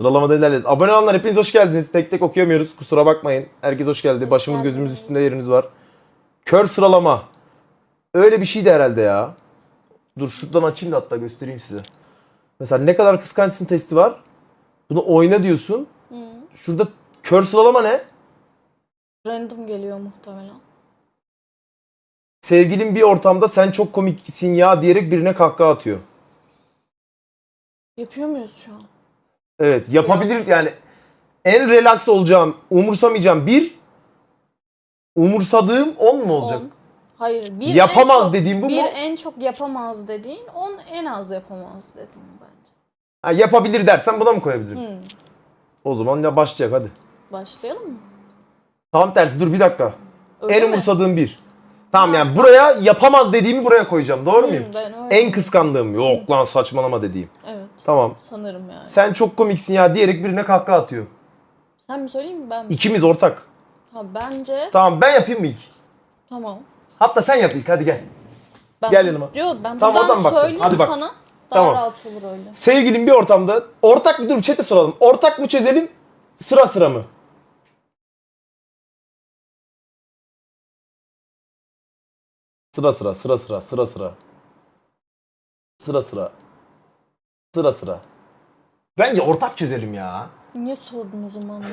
Sıralamada ilerleriz. Abone olanlar hepiniz hoş geldiniz. Tek tek okuyamıyoruz. Kusura bakmayın. Herkes hoş geldi. Hoş Başımız geldiniz. gözümüz üstünde yeriniz var. Kör sıralama. Öyle bir şeydi herhalde ya. Dur şuradan açayım da hatta göstereyim size. Mesela ne kadar kıskançsın testi var. Bunu oyna diyorsun. Hı. Şurada kör sıralama ne? Random geliyor muhtemelen. Sevgilin bir ortamda sen çok komiksin ya diyerek birine kahkaha atıyor. Yapıyor muyuz şu an? Evet yapabilir yani en relax olacağım, umursamayacağım bir umursadığım 10 mu olacak? On. Hayır. Bir Yapamaz en çok, dediğim bu bir mu? en çok yapamaz dediğin, on en az yapamaz dediğin bence. Ha, yapabilir dersen buna mı koyabilirim? Hı. O zaman ya başlayacak hadi. Başlayalım mı? Tam tersi dur bir dakika. Öyle en mi? umursadığım bir. Tamam yani buraya yapamaz dediğimi buraya koyacağım. Doğru Hı, muyum? ben öyle. En kıskandığım yok lan saçmalama dediğim. Evet. Tamam. Sanırım yani. Sen çok komiksin ya diyerek birine kahkaha atıyor. Sen mi söyleyeyim mi ben mi? İkimiz ortak. Ha bence Tamam ben yapayım mı ilk? tamam. Hatta sen yap ilk hadi gel. Ben, Gel yanıma. Yok ben Tamam, buradan oradan bakacağım. söyleyeyim Hadi bak. sana. Daha Tamam. rahat olur öyle. Sevgilim bir ortamda ortak mı dur chat'e soralım. Ortak mı çözelim sıra sıra mı? Sıra sıra sıra sıra sıra sıra. Sıra sıra. Sıra sıra. Bence ortak çözelim ya. Niye sordun o zaman?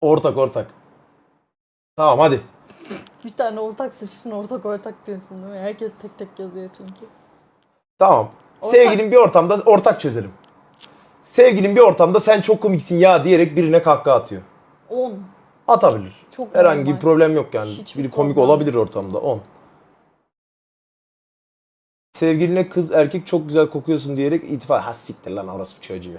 Ortak ortak. Tamam hadi. bir tane ortak seçtin ortak ortak diyorsun değil mi? Herkes tek tek yazıyor çünkü. Tamam. Ortak. Sevgilim bir ortamda ortak çözelim. Sevgilim bir ortamda sen çok komiksin ya diyerek birine kahkaha atıyor. 10. Atabilir. Çok Herhangi bir normal. problem yok yani. Hiçbir Biri komik problem olabilir ortamda. 10. Sevgiline kız erkek çok güzel kokuyorsun diyerek itifat. Ha siktir lan orası çocuğu.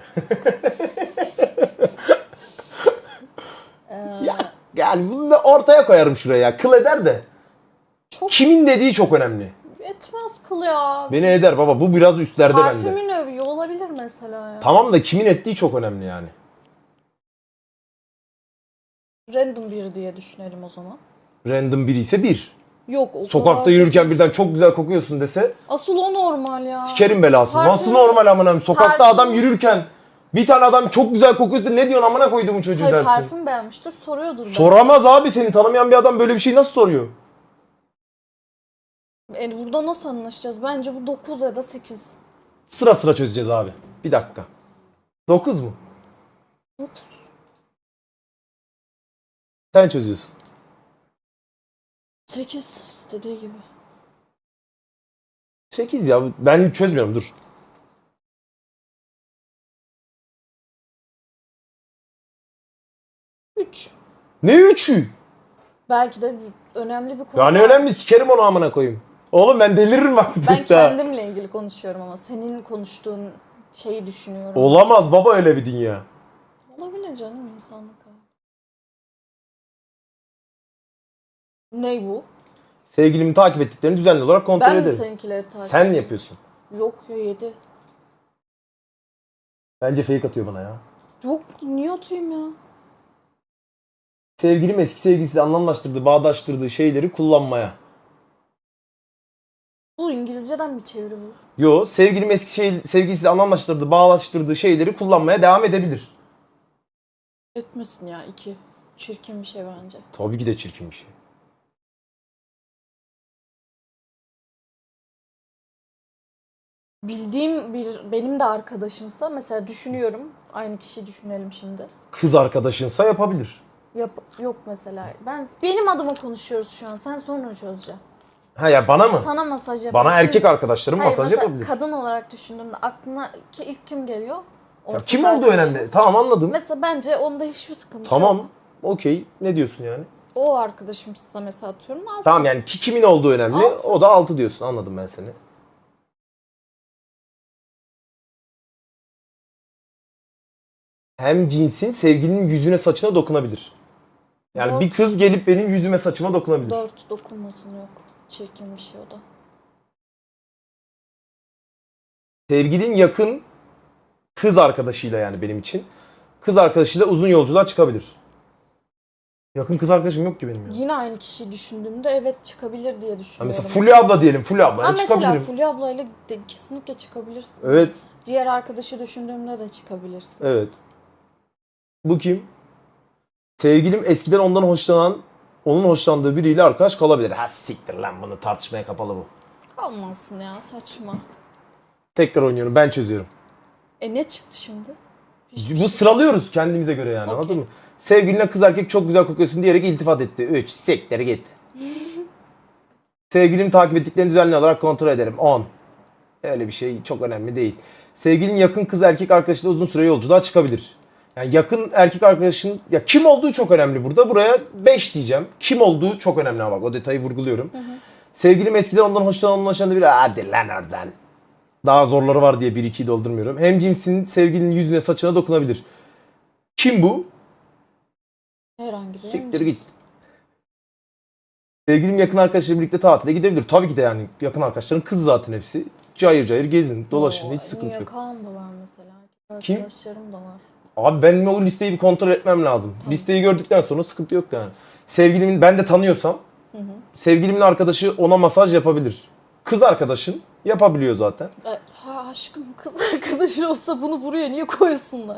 Ee, ya yani bunu da ortaya koyarım şuraya. Kıl eder de. çok Kimin dediği çok önemli. etmez kıl ya. Beni eder baba. Bu biraz üstlerde bende. Parfümün övüyor olabilir mesela ya. Tamam da kimin ettiği çok önemli yani. Random biri diye düşünelim o zaman. Random biri ise bir. Yok o Sokakta kadar- yürürken birden çok güzel kokuyorsun dese Asıl o normal ya. sikerim belasını. Parfüm- Nasıl normal amına koyayım? Sokakta Parfüm- adam yürürken bir tane adam çok güzel kokuyorsa ne diyorsun amına koyduğumu çocuğu Hayır dersin. parfüm beğenmiştir soruyordur. belki. Soramaz abi seni tanımayan bir adam böyle bir şey nasıl soruyor? E, burada nasıl anlaşacağız? Bence bu 9 ya da 8. Sıra sıra çözeceğiz abi. Bir dakika. 9 mu? 9. Sen çözüyorsun. 8 istediği gibi. 8 ya ben çözmüyorum dur. Üç. Ne 3'ü? Belki de önemli bir konu. Ya ne var. önemli sikerim onu amına koyayım. Oğlum ben deliririm bak Ben kendimle ilgili konuşuyorum ama senin konuştuğun şeyi düşünüyorum. Olamaz baba öyle bir dünya. Olabilir canım insanlık Ne bu? Sevgilimi takip ettiklerini düzenli olarak kontrol Ben mi ederim. seninkileri takip Sen yapıyorsun. Yok ya 7. Bence fake atıyor bana ya. Yok niye atayım ya? Sevgilim eski sevgilisiyle anlamlaştırdığı, bağdaştırdığı şeyleri kullanmaya. Bu İngilizceden mi çeviri bu? Yo, sevgilim eski şey, sevgilisiyle anlamlaştırdığı, bağlaştırdığı şeyleri kullanmaya devam edebilir. Etmesin ya 2. Çirkin bir şey bence. Tabii ki de çirkin bir şey. Bildiğim bir benim de arkadaşımsa mesela düşünüyorum. Aynı kişiyi düşünelim şimdi. Kız arkadaşınsa yapabilir. Yap yok mesela. Ben benim adıma konuşuyoruz şu an. Sen sonra çözeceksin. Ha ya bana mı? Sana masaj yapar. Bana Şimdi- erkek arkadaşlarım Hayır, masaj mesela yapabilir. kadın olarak düşündüğümde aklına ki ilk kim geliyor? Ya Ortak kim olduğu arkadaşımız. önemli. Tamam anladım. Mesela bence onda hiçbir sıkıntı Tamam. yok. Okey. Ne diyorsun yani? O arkadaşımsa mesela atıyorum. Altı. Tamam yani ki kimin olduğu önemli. Altı. O da 6 diyorsun. Anladım ben seni. Hem cinsin sevgilinin yüzüne saçına dokunabilir. Yani Dört. bir kız gelip benim yüzüme saçıma dokunabilir. Dört dokunmasın yok. Çirkin bir şey o da. Sevgilin yakın kız arkadaşıyla yani benim için. Kız arkadaşıyla uzun yolculuğa çıkabilir. Yakın kız arkadaşım yok ki benim ya. Yine aynı kişiyi düşündüğümde evet çıkabilir diye Ha düşünüyorum. mesela Fulya abla diyelim. Fulya abla. Ha mesela çıkabilirim. Fulya ablayla de kesinlikle çıkabilirsin. Evet. Diğer arkadaşı düşündüğümde de çıkabilirsin. Evet. Bu kim? Sevgilim eskiden ondan hoşlanan, onun hoşlandığı biriyle arkadaş kalabilir. Ha siktir lan bunu tartışmaya kapalı bu. Kalmasın ya saçma. Tekrar oynuyorum ben çözüyorum. E ne çıktı şimdi? Bu şey. sıralıyoruz kendimize göre yani Okey. anladın mı? Sevgiline kız erkek çok güzel kokuyorsun diyerek iltifat etti. 3 siktir git. Sevgilimi takip ettiklerini düzenli olarak kontrol ederim. 10. Öyle bir şey çok önemli değil. Sevgilin yakın kız erkek arkadaşıyla uzun süre yolculuğa çıkabilir. Yani yakın erkek arkadaşın ya kim olduğu çok önemli burada. Buraya 5 diyeceğim. Kim olduğu çok önemli ama bak o detayı vurguluyorum. Sevgilim eskiden ondan hoşlanan hoşlanan biri hadi lan oradan. Daha zorları var diye 1-2'yi doldurmuyorum. Hem cinsin sevgilinin yüzüne saçına dokunabilir. Kim bu? Herhangi bir Siktir git. Sevgilim yakın arkadaşlarıyla birlikte tatile gidebilir. Tabii ki de yani yakın arkadaşların kız zaten hepsi. Cayır cayır gezin, dolaşın Oo, hiç sıkıntı Niye yok. Kaan da var mesela. Kim? Arkadaşlarım da var. Abi benim o listeyi bir kontrol etmem lazım. Listeyi gördükten sonra sıkıntı yok yani. Sevgilimin ben de tanıyorsam Hı hı. sevgilimin arkadaşı ona masaj yapabilir. Kız arkadaşın yapabiliyor zaten. E, ha aşkım kız arkadaşı olsa bunu buraya niye koysunlar?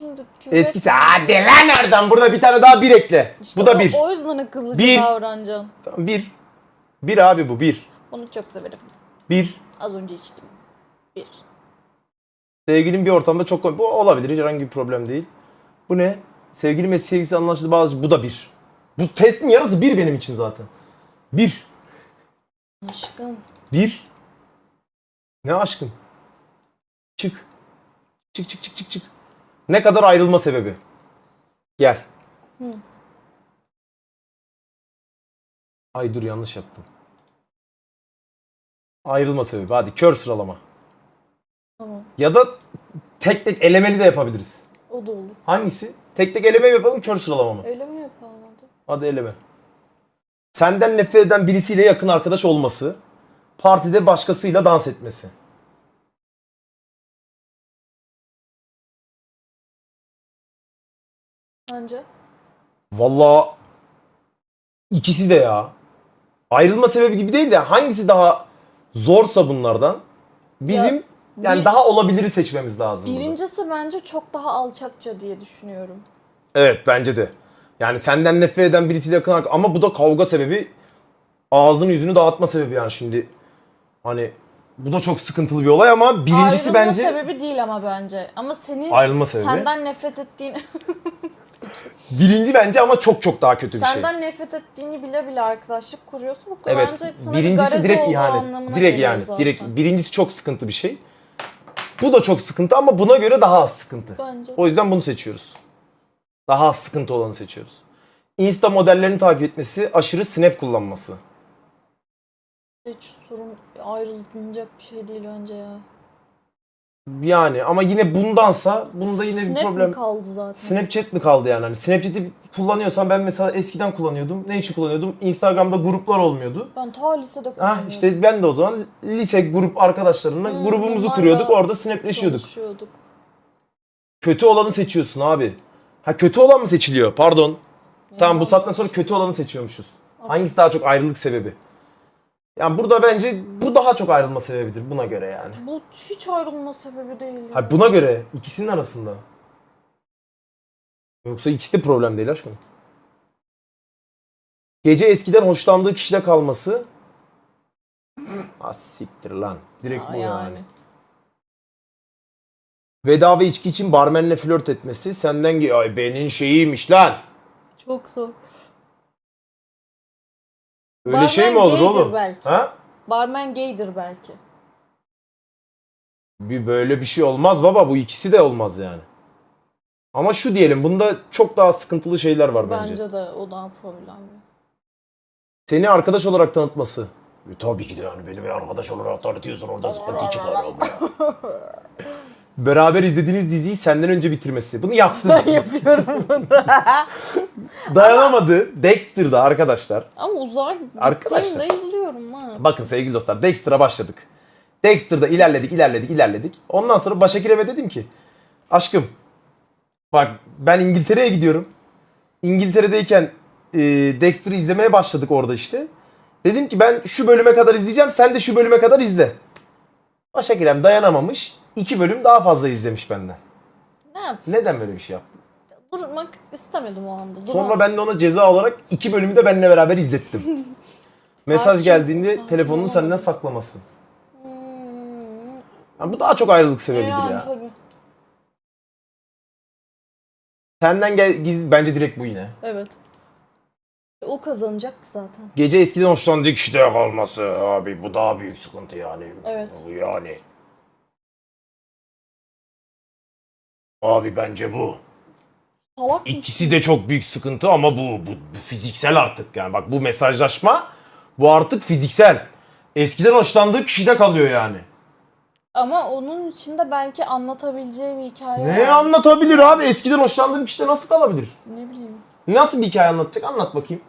Şimdi küvet- Eskisi hadi lan oradan burada bir tane daha bir ekle. İşte bu da o- bir. O yüzden akıllıca Bir. davranacaksın. Tamam, bir. Bir abi bu bir. Onu çok severim. Bir. Az önce içtim. Bir. Sevgilim bir ortamda çok bu olabilir herhangi bir problem değil. Bu ne? Sevgilim eski sevgilisi anlaşıldı bazı bu da bir. Bu testin yarısı bir benim için zaten. Bir. Aşkım. Bir. Ne aşkın? Çık. Çık çık çık çık çık. Ne kadar ayrılma sebebi? Gel. Hı. Ay dur yanlış yaptım. Ayrılma sebebi. Hadi kör sıralama. Ya da tek tek elemeli de yapabiliriz. O da olur. Hangisi? Tek tek eleme mi yapalım kör sıralama mı? Öyle mi yapalım hadi? Hadi eleme. Senden nefret eden birisiyle yakın arkadaş olması. Partide başkasıyla dans etmesi. Bence. Vallahi ikisi de ya. Ayrılma sebebi gibi değil de hangisi daha zorsa bunlardan bizim yani bir- daha olabiliri seçmemiz lazım. burada. Birincisi bence çok daha alçakça diye düşünüyorum. Evet bence de. Yani senden nefret eden birisiyle yakın arkadaş ama bu da kavga sebebi. Ağzını yüzünü dağıtma sebebi yani şimdi. Hani bu da çok sıkıntılı bir olay ama birincisi Ayrılma bence sebebi değil ama bence. Ama senin ayrılma sebebi. senden nefret ettiğini, Birinci bence ama çok çok daha kötü bir şey. senden nefret ettiğini bile bile arkadaşlık kuruyorsun. Bu Evet. bence sana bir Birincisi garezi direkt olduğu ihanet. anlamına Direkt geliyor yani. zaten. Direkt birincisi çok sıkıntı bir şey. Bu da çok sıkıntı ama buna göre daha az sıkıntı. Bence. O yüzden bunu seçiyoruz. Daha az sıkıntı olanı seçiyoruz. Insta modellerini takip etmesi, aşırı snap kullanması. Hiç sorun ayrılınacak bir şey değil bence ya. Yani ama yine bundansa bunda yine bir Snap problem. mi kaldı zaten? Snapchat mi kaldı yani? Hani Snapchat'i kullanıyorsan ben mesela eskiden kullanıyordum. Ne için kullanıyordum? Instagram'da gruplar olmuyordu. Ben ta lisede Ah kullanıyordum. işte ben de o zaman lise grup arkadaşlarımla Hmm, grubumuzu bunlarla kuruyorduk. Orada snapleşiyorduk. Konuşuyorduk. Kötü olanı seçiyorsun abi. Ha kötü olan mı seçiliyor? Pardon. Tamam bu saatten sonra kötü olanı seçiyormuşuz. Hangisi daha çok ayrılık sebebi? Yani burada bence bu daha çok ayrılma sebebidir buna göre yani. Bu hiç ayrılma sebebi değil. ya. Ha buna göre ikisinin arasında. Yoksa ikisi de problem değil aşkım. Gece eskiden hoşlandığı kişide kalması. Az siktir lan. Direkt bu yani. yani. Veda ve içki için barmenle flört etmesi senden ge- ay benim şeyiymiş lan. Çok zor. Öyle Barmen şey mi olur gaydir oğlum? belki. Ha? Barmen gaydir belki. Bir böyle bir şey olmaz baba. Bu ikisi de olmaz yani. Ama şu diyelim bunda çok daha sıkıntılı şeyler var bence. Bence de o daha problemli. Seni arkadaş olarak tanıtması. E, tabii ki de yani beni bir arkadaş olarak tanıtıyorsun orada sıkıntı çıkar oğlum ya. Beraber izlediğiniz diziyi senden önce bitirmesi. Bunu yaptı. Ben yapıyorum bunu. Dayanamadı. Dexter'da arkadaşlar. Ama uzak Arkadaşlar. gittiğimde izliyorum ha. Bakın sevgili dostlar Dexter'a başladık. Dexter'da ilerledik ilerledik ilerledik. Ondan sonra Başakir'e dedim ki aşkım Bak ben İngiltere'ye gidiyorum. İngiltere'deyken e, Dexter'ı izlemeye başladık orada işte. Dedim ki ben şu bölüme kadar izleyeceğim. Sen de şu bölüme kadar izle. Başakirem dayanamamış. iki bölüm daha fazla izlemiş benden. Ne yap? Neden böyle bir şey yaptın? Durmak istemedim o anda. Duram- Sonra ben de ona ceza olarak iki bölümü de benimle beraber izlettim. Mesaj geldiğinde telefonunu senden olamadım. saklamasın. Hmm, Yani bu daha çok ayrılık sebebidir yani ya. tabii. Senden gel giz bence direkt bu yine. Evet. O kazanacak zaten. Gece eskiden hoşlandığı kişide kalması abi bu daha büyük sıkıntı yani. Evet. Bu Yani. Abi bence bu. Salak mı? İkisi de çok büyük sıkıntı ama bu, bu, bu fiziksel artık yani. Bak bu mesajlaşma bu artık fiziksel. Eskiden hoşlandığı kişide kalıyor yani. Ama onun içinde belki anlatabileceği bir hikaye Ne var. anlatabilir abi? Eskiden hoşlandığım kişide nasıl kalabilir? Ne bileyim. Nasıl bir hikaye anlatacak? Anlat bakayım.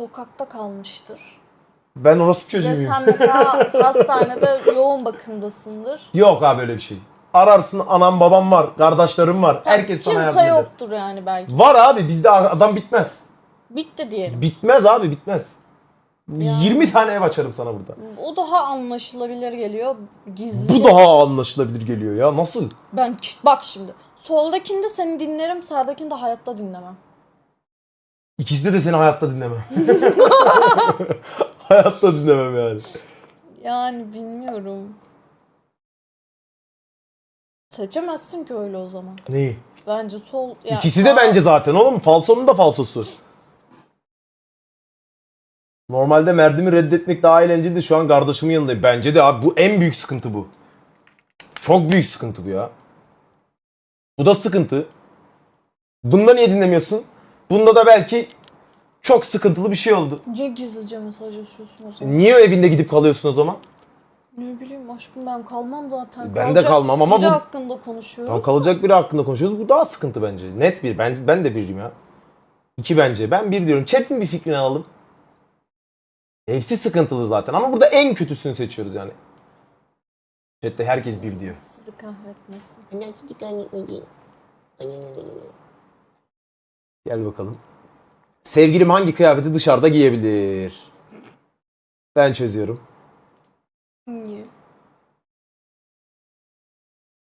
Sokakta kalmıştır. Ben orospu Ve çocuğu muyum? sen mesela hastanede yoğun bakımdasındır. Yok abi öyle bir şey. Ararsın anam babam var, kardeşlerim var. Herkes sana yardım Kimse eder. yoktur yani belki. Var abi bizde adam bitmez. Bitti diyelim. Bitmez abi bitmez. Yani. 20 tane ev açarım sana burada. O daha anlaşılabilir geliyor. Gizlice. Bu daha anlaşılabilir geliyor ya. Nasıl? Ben bak şimdi. Soldakinde seni dinlerim, sağdakinde hayatta dinlemem. İkisi de seni hayatta dinlemem. hayatta dinlemem yani. Yani bilmiyorum. Seçemezsin ki öyle o zaman. Neyi? Bence sol... ya İkisi de bence zaten oğlum. Falsonun da falsosu. Normalde Merdim'i reddetmek daha eğlenceli şu an kardeşimin yanındayım. Bence de abi bu en büyük sıkıntı bu. Çok büyük sıkıntı bu ya. Bu da sıkıntı. Bunda niye dinlemiyorsun? Bunda da belki çok sıkıntılı bir şey oldu. Niye gizlice mesajlaşıyorsun o zaman? Niye evinde gidip kalıyorsun o zaman? Ne bileyim aşkım ben kalmam zaten. Ben de kalmam ama biri bu- hakkında konuşuyoruz. Tam kalacak biri hakkında konuşuyoruz. Bu daha sıkıntı bence. Net bir. Ben, ben de biriyim ya. İki bence. Ben bir diyorum. Chat'in bir fikrini alalım. Hepsi sıkıntılı zaten. Ama burada en kötüsünü seçiyoruz yani. Chat'te herkes bir diyor. Sizi kahretmesin. Gel bakalım. Sevgilim hangi kıyafeti dışarıda giyebilir? Ben çözüyorum. Niye?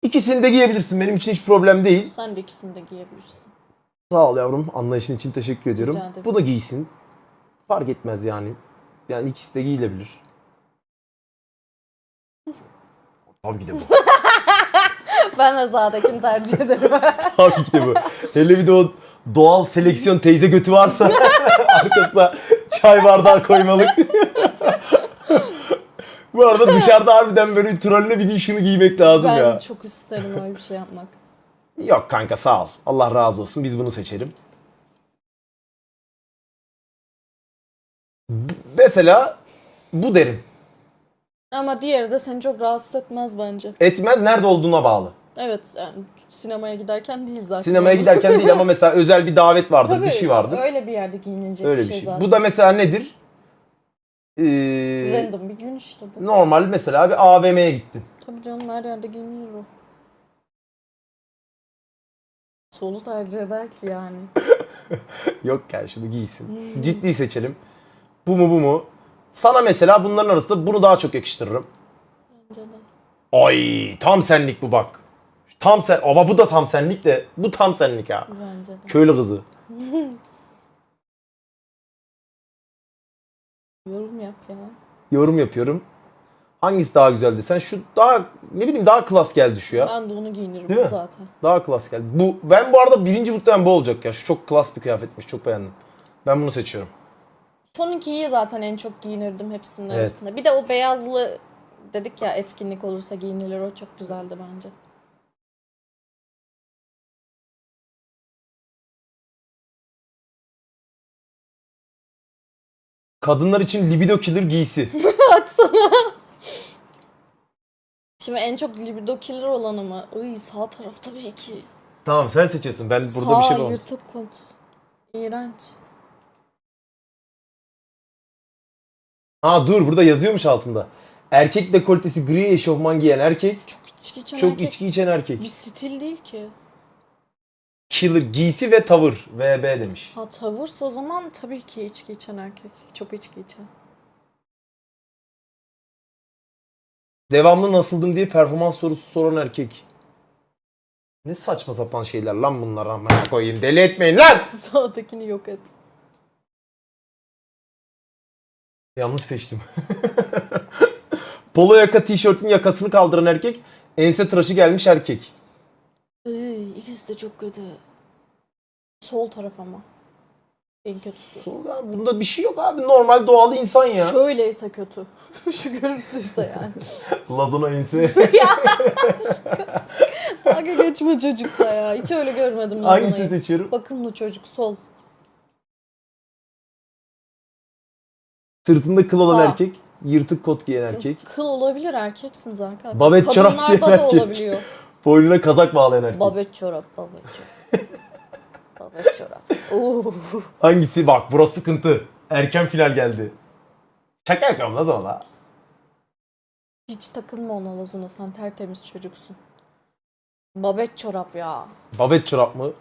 İkisini de giyebilirsin. Benim için hiç problem değil. Sen de ikisini de giyebilirsin. Sağ ol yavrum. Anlayışın için teşekkür ediyorum. Ederim. Bu da giysin. Fark etmez yani. Yani ikisi de giyilebilir. Tabii ki de bu. Ben de sağdakini tercih ederim. Tabii ki de bu. Hele bir de o doğal seleksiyon teyze götü varsa arkasına çay bardağı koymalık. bu arada dışarıda harbiden böyle trolle bir gün şunu giymek lazım ben ya. çok isterim öyle bir şey yapmak. Yok kanka sağ ol. Allah razı olsun. Biz bunu seçelim. Mesela bu derim. Ama diğeri de seni çok rahatsız etmez bence. Etmez nerede olduğuna bağlı. Evet yani sinemaya giderken değil zaten. Sinemaya giderken değil ama mesela özel bir davet vardır, Tabii, bir şey vardır. Öyle bir yerde giyinilecek Öyle bir şey, şey. zaten. Bu da mesela nedir? Ee, Random bir gün işte bu. normal mesela bir AVM'ye gittin. Tabii canım her yerde giyinilir o. Solu tercih eder ki yani. Yok gel şunu giysin. Hmm. Ciddi seçelim. Bu mu bu mu? Sana mesela bunların arasında bunu daha çok yakıştırırım. Ay tam senlik bu bak. Tam sen ama bu da tam senlik de bu tam senlik ha. Bence de. Köylü kızı. Yorum yap ya. Yorum yapıyorum. Hangisi daha güzel desen şu daha ne bileyim daha klas geldi şu ya. Ben de onu giyinirim Değil mi? zaten. Daha klas geldi. Bu ben bu arada birinci muhtemelen bu olacak ya. Şu çok klas bir kıyafetmiş. Çok beğendim. Ben bunu seçiyorum. Son ikiyi zaten en çok giyinirdim hepsinin Evet. arasında. Bir de o beyazlı dedik ya etkinlik olursa giyinilir o çok güzeldi bence. Kadınlar için libido killer giysi. Baksana. Şimdi en çok libido killer olanı mı? Iy sağ taraf tabii ki. tamam sen seçiyorsun. Ben burada sağ bir şey yapamam. yırtık kont. İğrenç. Ha dur burada yazıyormuş altında. Erkek dekoltesi gri eşofman giyen erkek. Çok içki içen Çok erkek içki içen erkek. bir stil değil ki. Killer giysi ve tavır. VB demiş. Ha tavırsa o zaman tabii ki içki içen erkek. Çok içki içen. Devamlı nasıldım diye performans sorusu soran erkek. Ne saçma sapan şeyler lan bunlar amına koyayım. Deli etmeyin lan. Sağdakini yok et. Yanlış seçtim. Polo yaka tişörtün yakasını kaldıran erkek. Ense tıraşı gelmiş erkek. Iy, ikisi de çok kötü. Sol taraf ama. En kötüsü. Ya Bunda bir şey yok abi. Normal doğal insan ya. Şöyleyse kötü. Şu görüntüyse yani. Lazona ense. ya Dalga geçme çocukla ya. Hiç öyle görmedim Hangisini Lazana'yı. seçiyorum? Bakımlı çocuk sol. Sırtında kıl olan Sağ. erkek. Yırtık kot giyen erkek. Kıl olabilir erkeksiniz arkadaşlar. Babet çorap giyen Kadınlarda da erkek. olabiliyor. Boynuna kazak bağlayan erkek. Babet çorap, babet çorap. babet çorap. Oo. Hangisi? Bak burası sıkıntı. Erken final geldi. Şaka yapıyorum lan sana la. Hiç takılma ona Lazuna sen tertemiz çocuksun. Babet çorap ya. Babet çorap mı?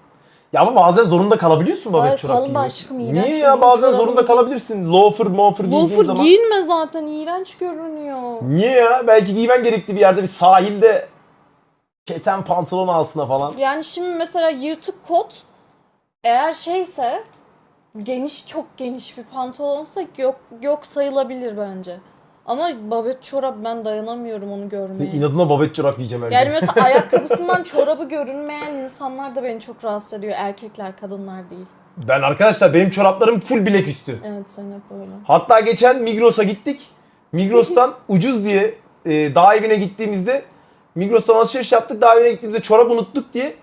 Ya ama bazen zorunda kalabiliyorsun babet Hayır, çorap giymek. aşkım, iğrenç Niye ya bazen çorabı zorunda kalabilirsin. Loafer, mofer giydiğin Loafer zaman. giyinme zaten iğrenç görünüyor. Niye ya? Belki giymen gerekli bir yerde bir sahilde keten pantolon altına falan. Yani şimdi mesela yırtık kot eğer şeyse geniş çok geniş bir pantolonsa yok yok sayılabilir bence. Ama babet çorap ben dayanamıyorum onu Senin görmeye. inadına babet çorap giyeceğim her gün. Yani mesela ayakkabısından çorabı görünmeyen insanlar da beni çok rahatsız ediyor. Erkekler, kadınlar değil. Ben arkadaşlar benim çoraplarım full bilek üstü. Evet sen hep öyle. Hatta geçen Migros'a gittik. Migros'tan ucuz diye e, dağ evine gittiğimizde Migros'tan alışveriş yaptık. Dağ evine gittiğimizde çorap unuttuk diye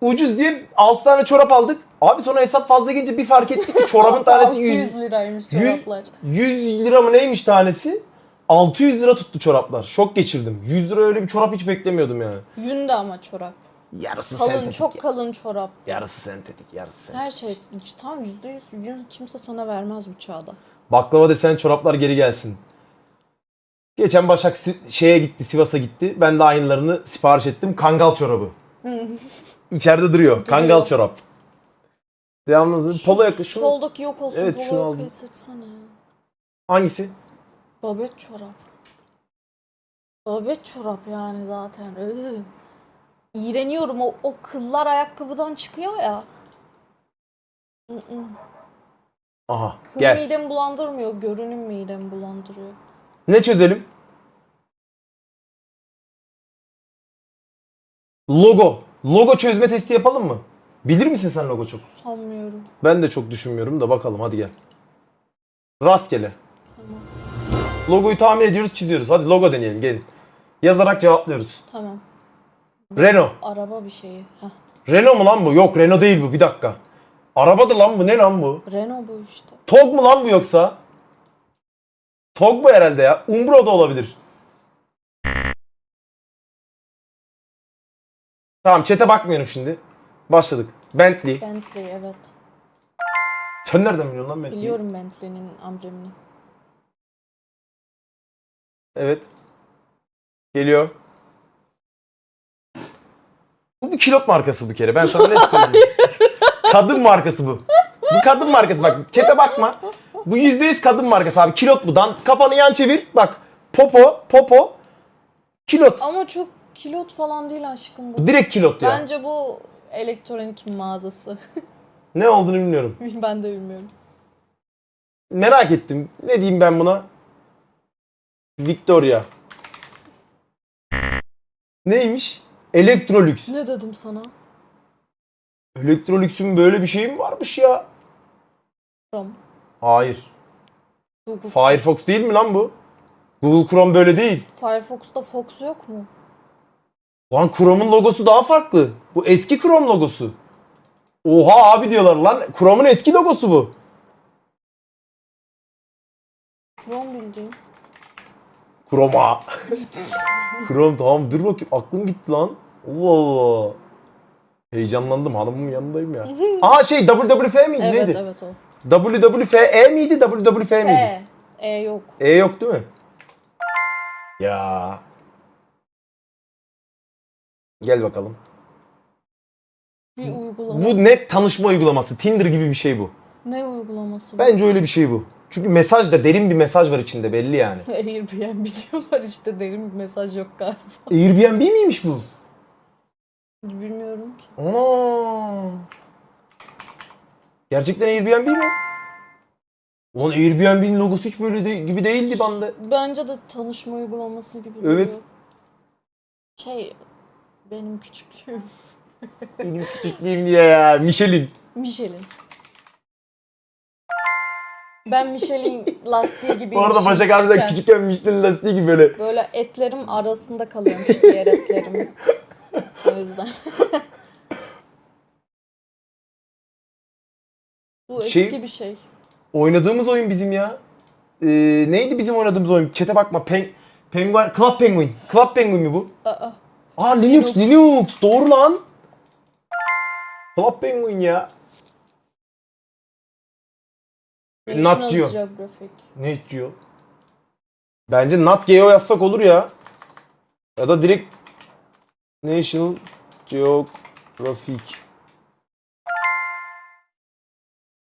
ucuz diye 6 tane çorap aldık. Abi sonra hesap fazla gelince bir fark ettik ki çorabın tanesi 100, 600 liraymış 100 çoraplar. 100 lira mı neymiş tanesi? 600 lira tuttu çoraplar. Şok geçirdim. 100 lira öyle bir çorap hiç beklemiyordum yani. Yün de ama çorap. Yarısı Kalın, sentetik. çok ya. kalın çorap. Yarısı sentetik, yarısı sentetik. Her şey tam yüzde yüz yün kimse sana vermez bu çağda. Baklava desen çoraplar geri gelsin. Geçen Başak şeye gitti, Sivas'a gitti. Ben de aynılarını sipariş ettim. Kangal çorabı. İçeride duruyor. Kangal çorap. Devamlı polo yaka şunu. Soldaki yok olsun Evet, polo yakayı seçsene. Hangisi? Babet çorap. Babet çorap yani zaten. Iı. İğreniyorum o, o kıllar ayakkabıdan çıkıyor ya. Aha Kıl gel. midemi bulandırmıyor, görünüm midemi bulandırıyor. Ne çözelim? Logo. Logo çözme testi yapalım mı? Bilir misin sen logo çok? Sanmıyorum. Ben de çok düşünmüyorum da bakalım hadi gel. Rastgele. Logoyu tahmin ediyoruz, çiziyoruz. Hadi logo deneyelim gelin. Yazarak cevaplıyoruz. Tamam. Renault. Araba bir şeyi. Heh. Renault mu lan bu? Yok Renault değil bu. Bir dakika. Araba da lan bu. Ne lan bu? Renault bu işte. Tog mu lan bu yoksa? Tog bu herhalde ya. Umbro da olabilir. Tamam çete bakmıyorum şimdi. Başladık. Bentley. Bentley evet. Sen nereden biliyorsun lan Bentley'i? Biliyorum Bentley'nin amblemini. Evet. Geliyor. Bu bir kilot markası bir kere. Ben sana net söyleyeyim. kadın markası bu. Bu kadın markası bak. Çete bakma. Bu %100 kadın markası abi. Kilot bu. Dan kafanı yan çevir. Bak. Popo. Popo. Kilot. Ama çok kilot falan değil aşkım bu. Bu direkt kilot ya. Bence bu elektronik mağazası. Ne olduğunu bilmiyorum. ben de bilmiyorum. Merak ettim. Ne diyeyim ben buna? Victoria. Neymiş? Electrolux. Ne dedim sana? Electrolux'un böyle bir şeyi mi varmış ya? Chrome. Hayır. Google. Firefox değil mi lan bu? Google Chrome böyle değil. Firefox'ta Fox yok mu? Lan Chrome'un logosu daha farklı. Bu eski Chrome logosu. Oha abi diyorlar lan. Chrome'un eski logosu bu. Chrome bildiğin. Chrome'a. Chrome tamam dur bakayım. Aklım gitti lan. Allah Allah. Heyecanlandım. Hanımın yanındayım ya. Aha şey WWF miydi? Evet Neydi? evet o. WWFE miydi? WWF miydi? E. E yok. E yok değil mi? Ya. Gel bakalım. Bir uygulama. Bu net tanışma uygulaması. Tinder gibi bir şey bu. Ne uygulaması bu? Bence öyle bir şey bu. Çünkü mesaj da derin bir mesaj var içinde belli yani. Airbnb diyorlar işte derin bir mesaj yok galiba. Airbnb miymiş bu? Bilmiyorum ki. Ana. Gerçekten Airbnb mi? Ulan Airbnb'nin logosu hiç böyle de, gibi değildi bende. Bence de tanışma uygulaması gibi Evet. duruyor. Şey benim küçüklüğüm. Benim küçüklüğüm diye ya. Michelin. Michelin. Ben Michelin lastiği gibiyim. Bu arada Başak abi de küçükken Michelin lastiği gibi böyle. Böyle etlerim arasında kalıyormuş diğer etlerim. o yüzden. Bu Şey- eski bir şey. Oynadığımız oyun bizim ya. Ee, neydi bizim oynadığımız oyun? Çete bakma. Pen Penguin, Club Penguin. Club Penguin mi bu? Aa, Aa Linux, Linux. Linux. Doğru lan. Club Penguin ya. Nat Geo. Geographic. Ne diyor? Bence Nat Geo yazsak olur ya. Ya da direkt National Geographic.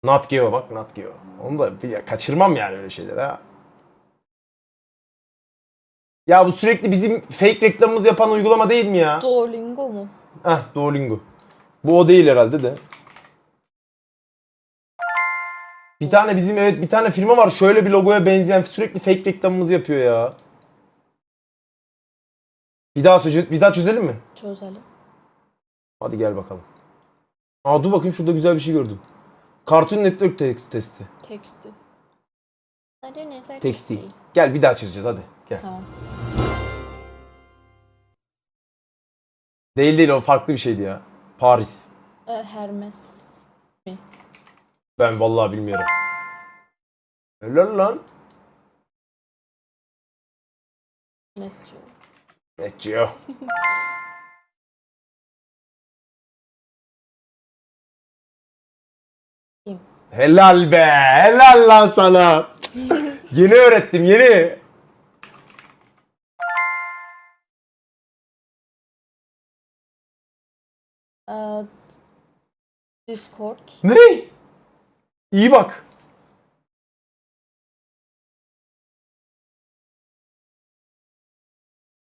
Nat Geo bak Nat Geo. Onu da bir kaçırmam yani öyle şeyleri ha. Ya bu sürekli bizim fake reklamımız yapan uygulama değil mi ya? Duolingo mu? Heh Duolingo. Bu o değil herhalde de. Bir tane bizim evet bir tane firma var şöyle bir logoya benzeyen sürekli fake reklamımızı yapıyor ya. Bir daha çöze bir daha çözelim mi? Çözelim. Hadi gel bakalım. Aa dur bakayım şurada güzel bir şey gördüm. Cartoon Network text testi. Teksti. Teksti. Gel bir daha çözeceğiz hadi. Gel. Tamam. Değil değil o farklı bir şeydi ya. Paris. Ee, Hermes. Ben vallahi bilmiyorum. Helal lan. Net diyor. Ne diyor? Kim? Helal be. Helal lan sana. yeni öğrettim yeni. Ee, Discord. Ne? İyi bak.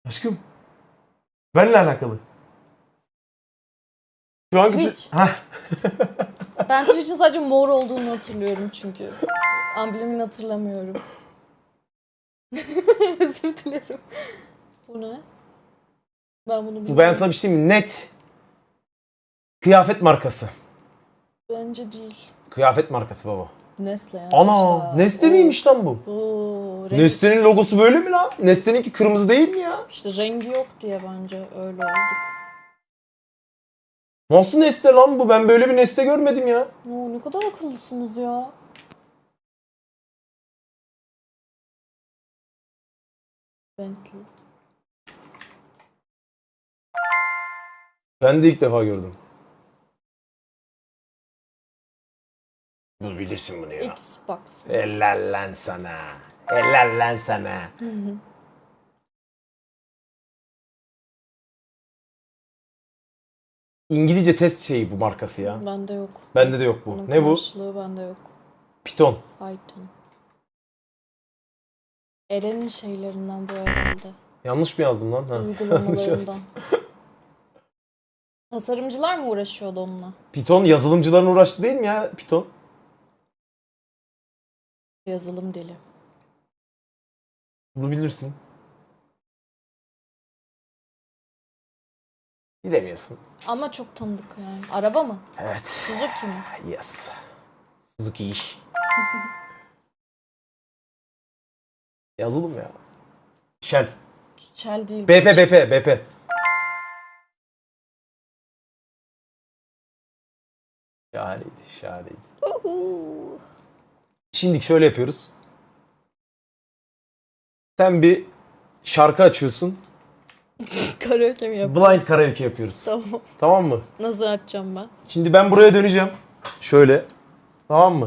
Aşkım. Benle alakalı. Şu an Twitch. Heh. Ben Twitch'in sadece mor olduğunu hatırlıyorum çünkü. Amblemini hatırlamıyorum. Özür dilerim. Bu ne? Ben bunu bilmiyorum. Bu ben sana bir şey diyeyim mi? Net. Kıyafet markası. Bence değil. Kıyafet markası baba. Nestle yani. Ana, Nestle miymiş lan bu? Oo, renk, Nestle'nin logosu böyle mi lan? Nestle'ninki kırmızı değil mi ya? işte rengi yok diye bence öyle oldu. Nasıl Nestle lan bu? Ben böyle bir Nestle görmedim ya. Oo, ne kadar akıllısınız ya. Bentley. Ben de ilk defa gördüm. Bu bilirsin bunu ya. Xbox. Helal lan sana. Helal lan sana. Hı hı. İngilizce test şeyi bu markası ya. Bende yok. Bende de yok bu. Bunun Ne bu? karşılığı bende yok. Python. Python. Eren'in şeylerinden bu herhalde. Yanlış mı yazdım lan? Ha. Uygulamalarından. Tasarımcılar mı uğraşıyordu onunla? Python yazılımcıların uğraştı değil mi ya Python? Yazılım dili. Bunu bilirsin. Bilemiyorsun. Ama çok tanıdık yani. Araba mı? Evet. Suzuki mi? Yes. Suzuki iş. Yazılım ya. Shell. Shell değil. BP BP BP. Şahaneydi, şahaneydi. Uhu. Şimdi şöyle yapıyoruz. Sen bir şarkı açıyorsun. Karaoke mi yapayım? Blind karaoke yapıyoruz. Tamam. Tamam mı? Nasıl açacağım ben? Şimdi ben buraya döneceğim. Şöyle. Tamam mı?